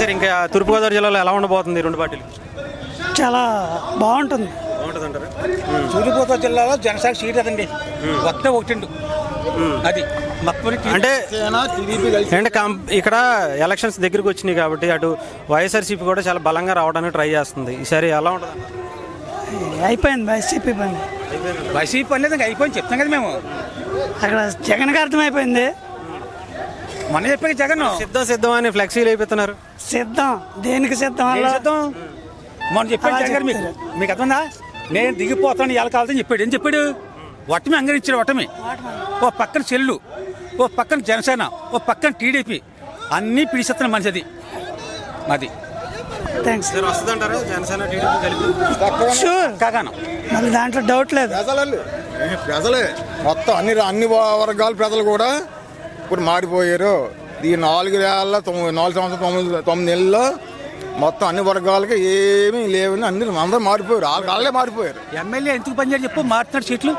Sir ఇంకా తూర్పుగోదావరి జిల్లాలో ఎలా ఉండబోతుంది రెండు పార్టీలు? చాలా బాగుంటుంది. బాగుంటుంది అంటారు సూర్యగోదావరి జిల్లాలో జనసేన సీట్ అదండి. కొత్త ఒకటిండు. అది. అంటే అంటే కం ఇక్కడ ఎలక్షన్స్ దగ్గరికి వచ్చినాయి కాబట్టి అటు వైఎస్ఆర్సీపీ కూడా చాలా బలంగా రావడానికి ట్రై చేస్తుంది. ఈసారి ఎలా ఉంటుంది అయిపోయింది వైసీపీ పని. వైసీపీ అనేది ఇంకా అయిపోయింది. చెప్తాం కదా మేము. అక్కడ జగన్కి అర్థమైపోయింది. మొన్న చెప్పాక జగన్. సిద్ధం సిద్ధం అని ఫ్లెక్సీలు అయిపోతున్నారు. సిద్ధం. దేనికి సిద్ధం అలా? చేద్దాం మొన్న చెప్పాడు జగన్ మీకు. మీకు అర్థందా నేను దిగిపోతాను ఎలా కావాలని చెప్పాడు. ఏం చెప్పాడు? వటమి అంగరించాడు వటమి ఓ పక్కన చెల్లు ఓ పక్కన జనసేన ఓ పక్కన టీడీపీ. అన్నీ పిడిసేస్తున్న మనిషి అది అది థ్యాంక్స్ వస్తుందంటారు? జనసేన టీడీపీ కలిపి? షూర్ కాగాను. మళ్ళీ దాంట్లో డౌట్ లేదు. ప్రజలండి ప్రజలే. మొత్తం అన్ని అన్ని వర్గాల ప్రజలు కూడా ఇప్పుడు మారిపోయారు ఈ నాలుగు ఏళ్ళ తొమ్మిది నాలుగు సంవత్సరాలు తొమ్మిది తొమ్మిది నెలల్లో మొత్తం అన్ని వర్గాలకి ఏమీ లేవని అందరూ అందరూ మారిపోయారు. వాళ్ళ వాళ్ళే మారిపోయారు. ఎమ్మెల్యే ఎందుకు పనిచేయడు చెప్పు మారుతున్నాడు సీట్లు?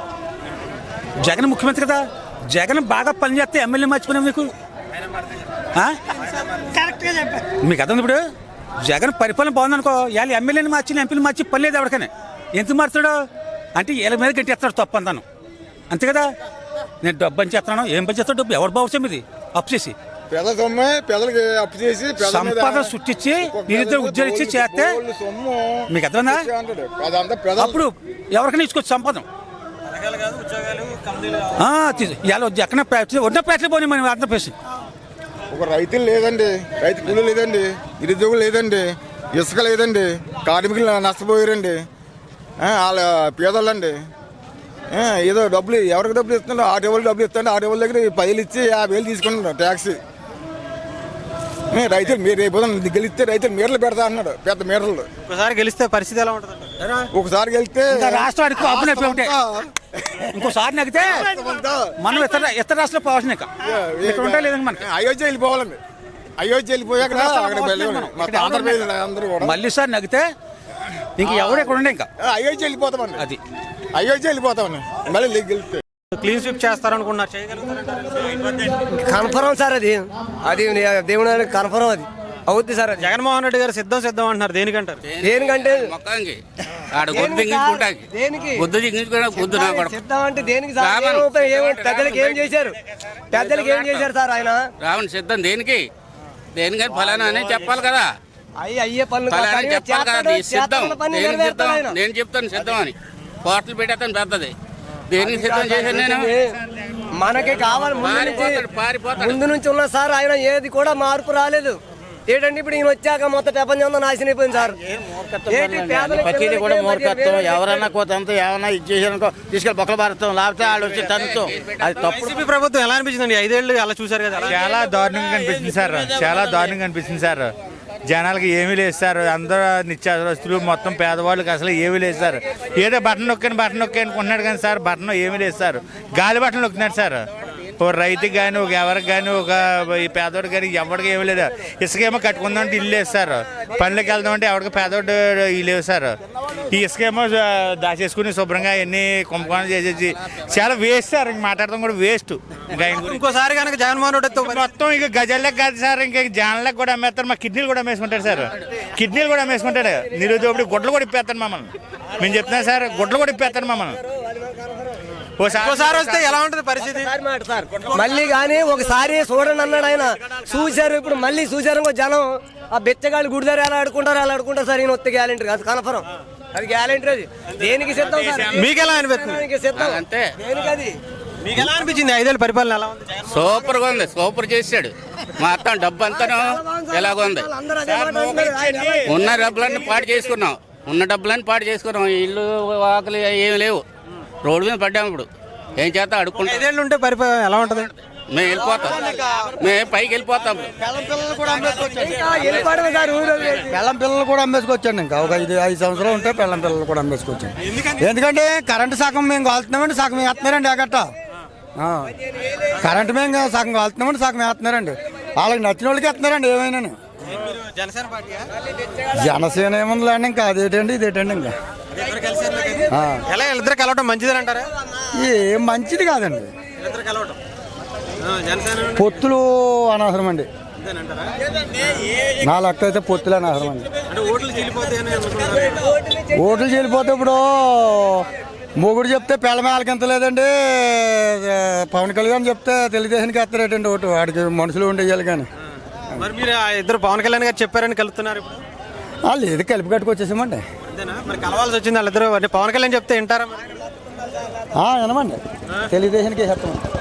జగన్ ముఖ్యమంత్రి కదా. జగన్ బాగా పనిచేస్తే ఎమ్మెల్యే మర్చిపోయినా మీకు? మీకు అర్థం ఇప్పుడు? జగన్ పరిపాలన బాగుందనుకో ఇవాళ ఎమ్మెల్యేని మార్చి ఎంపీని మార్చి పని లేదు ఎవరికైనా. ఎందుకు మారుతాడు అంటే వీళ్ళ మీద గట్టేస్తాడు తప్పు అంతాను అంతే కదా? నేను డబ్బు అని చేస్తున్నాను ఏం పని చేస్తాడు డబ్బు? ఎవరు బాగుంది ఇది అప్పు చేసి. పెద్ద సొమ్మే పెదలకి అప్పు చేసి సంపద సృష్టించి నిరుద్యోగ ఉద్యోగం ఇచ్చి చేస్తే మీకు అర్థమైందా? అప్పుడు ఎవరికైనా ఇచ్చుకోవచ్చు సంపద ఇవాళ ఎక్కడ ప్యాచ్ ఉన్న ప్యాచ్లో పోనీ మనం ఆంధ్రప్రదేశ్ ఒక రైతులు లేదండి రైతు కూలి లేదండి నిరుద్యోగులు లేదండి ఇసుక లేదండి కార్మికులు నష్టపోయారండి ఆ, వాళ్ళ పేదోళ్ళండి ఆ, ఏదో డబ్బులు ఎవరికి డబ్బులు ఇస్తున్నారు ఆటో వాళ్ళు డబ్బులు ఇస్తున్నారు ఆటో వాళ్ళ దగ్గర పైలు ఇచ్చి యాభై వేలు తీసుకుంటున్నారు ట్యాక్స్. ఆ, రైతులు మీరు రేపు గెలిస్తే రైతులు మీటలు పెడతా అన్నాడు పెద్ద మీటలు ఒకసారి గెలిస్తే పరిస్థితి ఎలా ఉంటుంది ఒకసారి గెలిస్తే ఇంకా రాష్ట్రానికి అప్పు నొప్పి ఒకటే. ఇంకోసారి నగితే మనం ఇతర ఇతర రాష్ట్రాలు పోవాల్సిన లేదండి మనకి. అయోధ్య వెళ్ళిపోవాలండి. అయోధ్య వెళ్ళిపోయాక ఆంధ్రప్రదేశ్ అందరూ మళ్ళీ సార్ నగితే ఇంక ఎవరు ఇక్కడ ఉండే ఇంకా. ఆ, అయోధ్య వెళ్ళిపోతామండి. అది. అయోధ్య వెళ్ళిపోతామండి మళ్ళీ క్లీన్ స్వీప్ చేస్తారనుకున్నారు చేయగలుగుతారంటారు? కన్ఫర్మ్ సార్ అది. అది దేవుడు కన్ఫర్మ్ అది. అవుద్ది సార్ అది. జగన్మోహన్ రెడ్డి గారు సిద్ధం సిద్ధం అంటున్నారు దేనికంటారు? దేనికంటే? మొక్కానికి. ఆడ గుద్దు దింగించుకుంటాకి దేనికి? గుద్దు దింగించుకున్నా గుద్దు నా కొడుకు. సిద్ధం అంటే దేనికి సార్? రావణ్. ఏమవుతాయి? ఏమవుతాయి? పెద్దలకి ఏం చేశారు? పెద్దలకి ఏం చేశారు సార్ ఆయన? రావణ సిద్ధం దేనికి? దేనికని ఫలానా అని చెప్పాలి కదా. అయ్యి అయ్యే పనులు చెప్పాలి కదా సిద్ధం. నేను చెప్తాను సిద్ధం అని. కోటలు పెట్టేస్తాను పెద్దది. దేనికి సిద్ధం చేశాను నేను? మనకి కావాలి ముందు నుంచి ముందు నుంచి ఉన్న సార్ ఆయన ఏది కూడా మార్పు రాలేదు. ఏంటంటే ఇప్పుడు ఈయన వచ్చాక మొత్తం ప్రపంచం నాశనం అయిపోయింది సార్. ప్రతిదీ కూడా మూర్ఖత్వం. వేరే ఎవరన్నా కోతంతో ఏమన్నా ఇచ్చేసారనుకో తీసుకెళ్ళి బొక్కలు పారుతాం లేకపోతే వాళ్ళు వచ్చి తంతుతాం అది వైసీపీ ప్రభుత్వం ఎలా అనిపించిందండి? ఐదేళ్ళు అలా చూశారు కదా. చాలా దారుణంగా అనిపిస్తుంది సార్. చాలా దారుణంగా అనిపిస్తుంది సార్. జనాలకి ఏమీ లేదు సార్. అందరూ నిత్యావసరస్తులు మొత్తం పేదవాళ్ళకి అసలు ఏమీ లేదు సార్. ఏదో బటన్ నొక్కాను బటన్ నొక్కి అనుకుంటున్నాడు కానీ సార్ బటన్ ఏమీ లేదు సార్. గాలి బటన్ నొక్కినాడు సార్. ఒక రైతుకి కానీ ఒక ఎవరికి కానీ ఒక ఈ పేదవాడికి కానీ ఎవరికి ఏమీ లేదు. ఇసుకేమో కట్టుకుందామంటే ఇల్లు సార్. పనులకు వెళ్దామంటే ఎవరికి పేదవాడు ఇల్లు లేవు సార్. ఈ ఇసుకేమో దాచేసుకుని శుభ్రంగా అన్ని కుంభకోణం చేసేసి చాలా వేస్ట్ సార్. ఇంక మాట్లాడడం కూడా వేస్ట్ ఇంకోసారి కనుక జగన్మోహన్ రెడ్డి మొత్తం ఇక గజాలకు కాదు సార్. ఇంకా జాన్లకు కూడా అమ్మేస్తారు. మా కిడ్నీలు కూడా అమ్మేసుకుంటాడు సార్. కిడ్నీలు కూడా అమ్మేసుకుంటాడు. నిరుద్యోగుడు గుడ్లు కూడా ఇప్పేస్తాను మమ్మల్ని. మేము చెప్తున్నాం సార్ గుడ్లు కూడా ఇప్పేస్తాను మమ్మల్ని. ఇంకోసారి వస్తే ఎలా ఉంటుంది పరిస్థితి? ఒకసారి మళ్ళీ కానీ ఒకసారి చూడండి అన్నాడు ఆయన. చూశారు ఇప్పుడు మళ్ళీ చూశారు ఇంకో జనం. ఆ బెచ్చగాళ్ళు గుడిదారు ఎలా ఆడుకుంటారు ఎలా ఆడుకుంటారు సార్ ఈయన వస్తే గ్యాలంటీ అది కన్ఫర్మ్ అది గ్యాలంటీ అది. దేనికి సిద్ధం సార్? మీకు ఎలా అనిపిస్తుంది? దేనికి సిద్ధం. అంతే. దేనికి అది? మీకు ఎలా అనిపించింది? ఐదేళ్ళు పరిపాలన ఎలా ఉంది? సూపర్గా ఉంది. సూపర్ చేశాడు. మొత్తం డబ్బు అంతాను ఎలాగుంది ఉన్న డబ్బులన్నీ పాడు చేసుకున్నాం. ఉన్న డబ్బులన్నీ పాడు చేసుకున్నాం. ఇల్లు ఆకలి ఏమి లేవు. రోడ్డు మీద పడ్డాము ఇప్పుడు. ఏం చేస్తా? అడుక్కుంటాం. ఐదేళ్ళు ఉంటే పరిపాలన ఎలా ఉంటుంది? మేము వెళ్ళిపోతాం. మేము పైకి వెళ్ళిపోతాం. పెళ్ళం పిల్లలు కూడా అమ్మేసుకొచ్చాను ఇంకా ఒక ఐదు ఐదు సంవత్సరాలు ఉంటే పెళ్ళం పిల్లలు కూడా అమ్మేసుకొచ్చాను ఎందుకంటే కరెంటు సగం మేము కాలుతున్నామండి సగం వేస్తున్నారండి ఎగట్ట ఆ. కరెంటు మేము సగం కాలుతున్నామండి సగం వేస్తున్నారండి. వాళ్ళకి నచ్చిన వాళ్ళకి వేస్తున్నారండి ఏమైనా జనసేన ఏముందిలేండి ఇంకా అదేటండి ఇదేటండి ఇంకా. ఎలా వీళ్ళిద్దరు కలవటం మంచిదని అంటారా? ఏం మంచిది కాదండి. పొత్తులు అనవసరం అండి. నా లెక్క అయితే పొత్తులే అర్హం అండి. ఓట్లు చెల్లిపోతే ఇప్పుడు మొగుడు చెప్తే పెళ్ళమేళకి ఎంత లేదండి. పవన్ కళ్యాణ్ చెప్తే తెలుగుదేశానికి ఎత్తరేటండి ఓటు. వాడికి మనుషులు ఉండేయాలి కానీ. మరి మీరు ఆ ఇద్దరు పవన్ కళ్యాణ్ గారు చెప్పారని కలుపుతున్నారు ఇప్పుడు? ఆ, లేదు కలిపి కట్టుకొచ్చేసామండి. అంతేనా? మరి కలవాల్సి వచ్చింది వాళ్ళిద్దరు. అంటే పవన్ కళ్యాణ్ చెప్తే వింటారా మరి? ఆ, వినమండి. తెలుగుదేశానికి వేసేస్తామండి